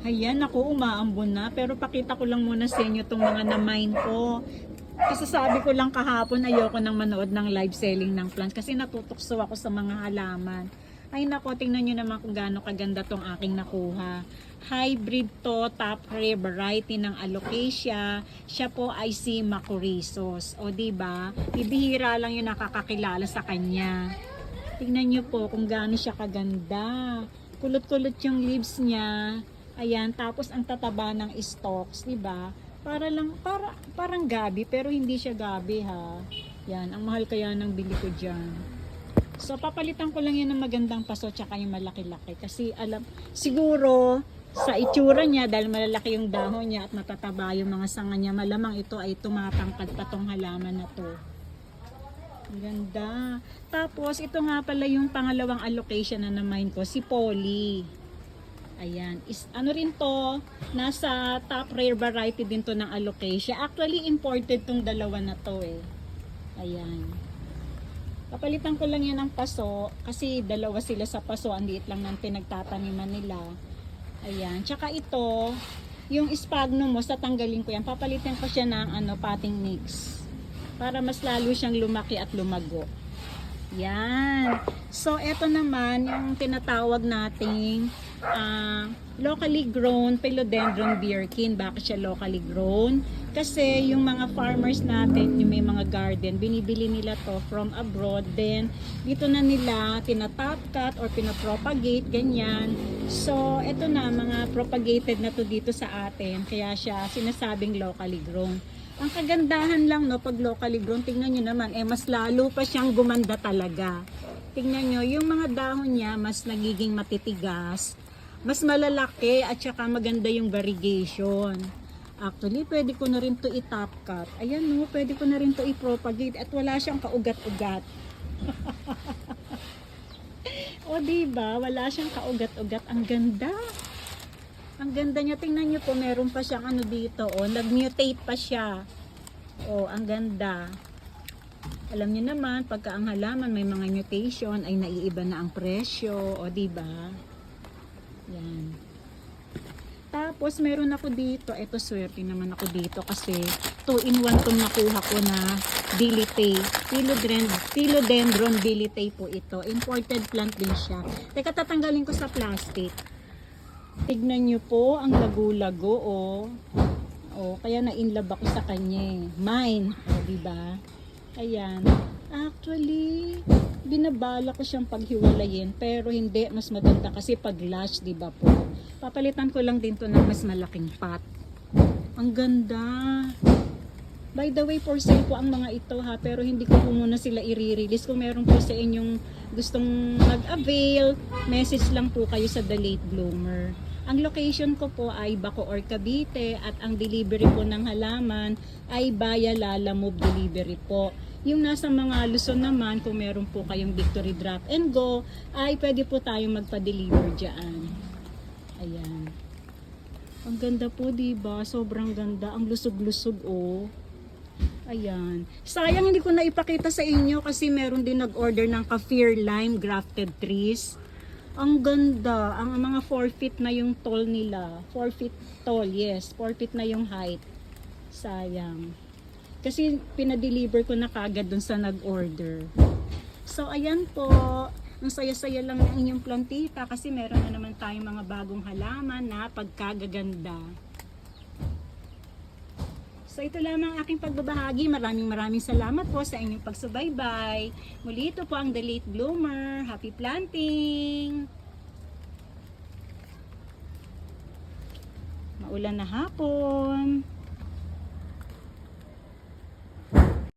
Ayan, ako umaambon na. Pero pakita ko lang muna sa inyo itong mga na-mine ko. Kasi sabi ko lang kahapon, ayoko nang manood ng live selling ng plants kasi natutukso ako sa mga halaman. Ay nako, tingnan nyo naman kung gaano kaganda tong aking nakuha. Hybrid to, top rare variety ng alocasia. Siya po ay si Macorisos. O ba? Bibihira lang yung nakakakilala sa kanya. Tingnan nyo po kung gaano siya kaganda. Kulot-kulot yung leaves niya. Ayan, tapos ang tataba ng stalks, 'di ba? Para lang para parang gabi pero hindi siya gabi ha. Yan, ang mahal kaya ng bili ko diyan. So papalitan ko lang 'yan ng magandang paso tsaka yung malaki-laki kasi alam siguro sa itsura niya dahil malalaki yung dahon niya at matataba yung mga sanga niya malamang ito ay tumatangkad pa tong halaman na to. Ganda. Tapos, ito nga pala yung pangalawang allocation na na-mine ko, si Polly. Ayan. Is, ano rin to, nasa top rare variety din to ng alocasia. Actually, imported tong dalawa na to eh. Ayan. Papalitan ko lang yan ng paso kasi dalawa sila sa paso. Ang liit lang ng pinagtataniman nila. Ayan. Tsaka ito, yung sphagnum mo, sa tanggalin ko yan. Papalitan ko siya ng ano, potting mix. Para mas lalo siyang lumaki at lumago. Yan. So, eto naman yung tinatawag nating ah, locally grown philodendron birkin. Bakit siya locally grown? Kasi yung mga farmers natin, yung may mga garden, binibili nila to from abroad. Then, dito na nila tinatop cut or pinapropagate, ganyan. So, eto na, mga propagated na to dito sa atin. Kaya siya sinasabing locally grown. Ang kagandahan lang no pag locally grown, tingnan nyo naman, eh mas lalo pa siyang gumanda talaga. Tingnan nyo, yung mga dahon niya mas nagiging matitigas, mas malalaki at saka maganda yung variegation. Actually, pwede ko na rin to i-top cut. Ayan no, pwede ko na rin to i-propagate at wala siyang kaugat-ugat. o diba, wala siyang kaugat-ugat. Ang ganda. Ang ganda niya. Tingnan niyo po, meron pa siyang ano dito. Oh, nag-mutate pa siya. Oh, ang ganda. Alam niyo naman, pagka ang halaman may mga mutation, ay naiiba na ang presyo. O, di ba? Yan. Tapos, meron ako dito. Ito, swerte naman ako dito kasi 2 in 1 tong nakuha ko na dilitay. Philodendron, philodendron dilitay po ito. Imported plant din siya. Teka, tatanggalin ko sa plastic. Tignan nyo po, ang lago-lago, oh. Oh, kaya na-inlove ako sa kanya eh. Mine, oh, di ba? Ayan. Actually, binabala ko siyang paghiwalayin, pero hindi, mas maganda kasi pag lash, di ba po? Papalitan ko lang din to ng mas malaking pot. Ang ganda. By the way, for sale po ang mga ito ha, pero hindi ko po muna sila i-release. Kung meron po sa inyong gustong mag-avail, message lang po kayo sa The Late Bloomer. Ang location ko po ay Bacoor, Cavite at ang delivery po ng halaman ay Baya Lala Move Delivery po. Yung nasa mga Luzon naman, kung meron po kayong Victory Drop and Go, ay pwede po tayong magpa-deliver dyan. Ayan. Ang ganda po, di ba? Sobrang ganda. Ang lusog-lusog, oh. Ayan. Sayang hindi ko na ipakita sa inyo kasi meron din nag-order ng Kafir Lime Grafted Trees. Ang ganda. Ang mga 4 feet na yung tall nila. 4 feet tall, yes. 4 feet na yung height. Sayang. Kasi pinadeliver ko na kagad dun sa nag-order. So, ayan po. Ang saya-saya lang ng inyong plantita kasi meron na naman tayong mga bagong halaman na pagkagaganda. So ito lamang aking pagbabahagi. Maraming maraming salamat po sa inyong pagsubaybay. Muli ito po ang The Late Bloomer. Happy planting! Maulan na hapon.